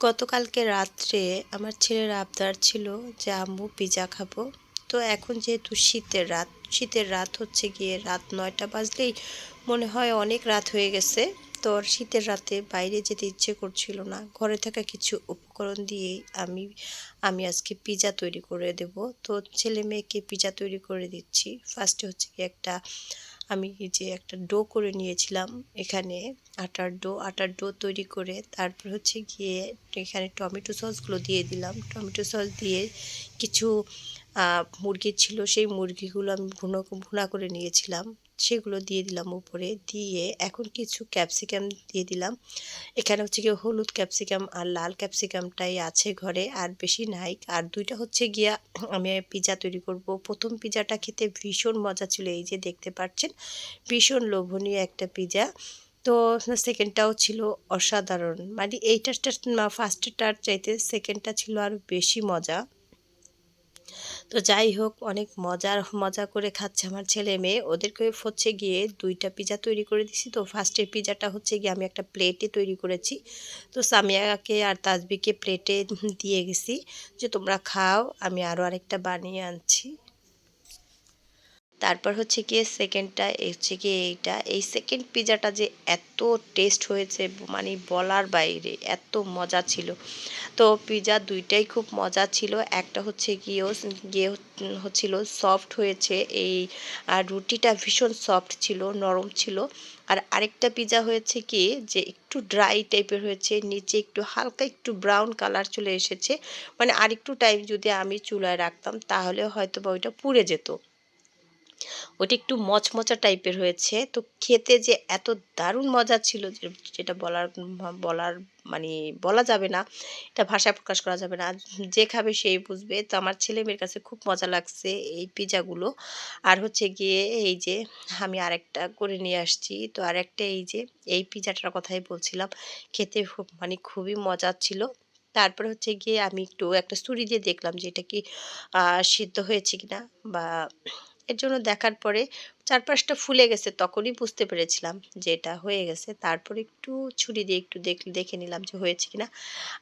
গতকালকে রাত্রে আমার ছেলের আবদার ছিল যে, আম্মু, পিজা খাব। তো এখন যেহেতু শীতের রাত শীতের রাত হচ্ছে গিয়ে রাত নয়টা বাজলেই মনে হয় অনেক রাত হয়ে গেছে। তো শীতের রাতে বাইরে যেতে ইচ্ছে করছিল না। ঘরে থাকা কিছু উপকরণ দিয়েই আমি আমি আজকে পিজা তৈরি করে দেব। তো ছেলে মেয়েকে পিজা তৈরি করে দিচ্ছি। ফার্স্টে হচ্ছে কি একটা আমি যে একটা ডো করে নিয়েছিলাম এখানে আটার ডো আটার ডো তৈরি করে তারপর হচ্ছে গিয়ে এখানে টমেটো সসগুলো দিয়ে দিলাম। টমেটো সস দিয়ে কিছু মুরগি ছিল, সেই মুরগিগুলো আমি ভুনো, ভুনা করে নিয়েছিলাম। সেগুলো দিয়ে দিলাম উপরে। দিয়ে এখন কিছু ক্যাপসিকাম দিয়ে দিলাম। এখানে হচ্ছে গিয়ে হলুদ ক্যাপসিকাম আর লাল ক্যাপসিকামটাই আছে ঘরে, আর বেশি নাই। আর দুইটা হচ্ছে গিয়া আমি পিজা তৈরি করব। প্রথম পিজাটা খেতে ভীষণ মজা ছিল, এই যে দেখতে পাচ্ছেন। ভীষণ লোভনীয় একটা পিজা তো সেকেন্ডটাও ছিল অসাধারণ। মানে এইটার ফার্স্টটার চাইতে সেকেন্ডটা ছিল আরও বেশি মজা। তো যাই হোক, অনেক মজার মজা করে খাচ্ছে আমার ছেলে মেয়ে। ওদেরকে হচ্ছে গিয়ে দুইটা পিজা তৈরি করে দিছি। তো ফার্স্টের পিজাটা হচ্ছে গিয়ে আমি একটা প্লেটে তৈরি করেছি। তো সামিয়াকে আর তাজবিকে প্লেটে দিয়ে গেছি যে তোমরা খাও, আমি আরও আরেকটা বানিয়ে আনছি। তারপর হচ্ছে গিয়ে সেকেন্ডটা হচ্ছে গিয়ে এইটা। এই সেকেন্ড পিজাটা যে এত টেস্ট হয়েছে মানে বলার বাইরে, এত মজা ছিল। তো পিজা দুইটাই খুব মজা ছিল। একটা হচ্ছে গিয়েও গিয়ে হচ্ছিল সফট হয়েছে। এই, আর রুটিটা ভীষণ সফট ছিল, নরম ছিল। আর আরেকটা পিজা হয়েছে কি, যে একটু ড্রাই টাইপের হয়েছে, নিচে একটু হালকা একটু ব্রাউন কালার চলে এসেছে। মানে আরেকটু টাইম যদি আমি চুলায় রাখতাম, তাহলে হয়তো বা ওইটা পুড়ে যেত। ওটি একটু মচমচা টাইপের হয়েছে। তো খেতে যে এত দারুণ মজা ছিল যেটা বলার বলার মানে বলা যাবে না, এটা ভাষায় প্রকাশ করা যাবে না। যে খাবে সেই বুঝবে। তো আমার ছেলে মেয়ের কাছে খুব মজা লাগছে এই পিজাগুলো। আর হচ্ছে গিয়ে এই যে আমি আরেকটা করে নিয়ে আসছি। তো আরেকটা এই যে, এই পিজাটার কথাই বলছিলাম। খেতে মানে খুবই মজা ছিল। তারপরে হচ্ছে গিয়ে আমি একটু একটা ছুরি দিয়ে দেখলাম যে এটা কি সিদ্ধ হয়েছে কিনা বা এর জন্য দেখার পরে চারপাশটা ফুলে গেছে, তখনই বুঝতে পেরেছিলাম যে এটা হয়ে গেছে। তারপর একটু ছুরি দিয়ে একটু দেখ, দেখে নিলাম যে হয়েছে কিনা।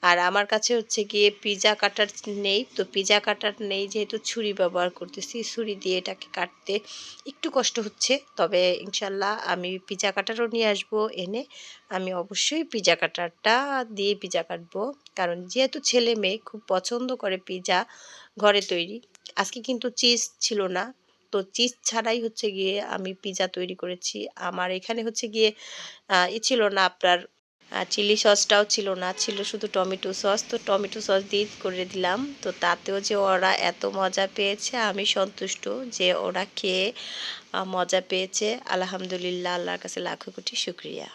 আর আমার কাছে হচ্ছে গিয়ে পিজা কাটার নেই, তো পিজা কাটার নেই যেহেতু ছুরি ব্যবহার করতেছি, ছুরি দিয়ে এটাকে কাটতে একটু কষ্ট হচ্ছে। তবে ইনশাল্লাহ আমি পিজা কাটারও নিয়ে আসব এনে, আমি অবশ্যই পিজা কাটারটা দিয়ে পিজা কাটবো। কারণ যেহেতু ছেলে মেয়ে, খুব পছন্দ করে পিজা ঘরে তৈরি। আজকে কিন্তু চিজ ছিল না তো চিজ ছাড়াই হচ্ছে গিয়ে আমি পিজা তৈরি করেছি। আমার এখানে হচ্ছে গিয়ে ই ছিল না আপনার চিলি সসটাও ছিল না, ছিল শুধু টমেটো সস। তো টমেটো সস দিয়ে করে দিলাম। তো তাতেও যে ওরা এত মজা পেয়েছে, আমি সন্তুষ্ট যে ওরা খেয়ে মজা পেয়েছে। আলহামদুলিল্লাহ, আল্লাহর কাছে লাখো কোটি শুক্রিয়া।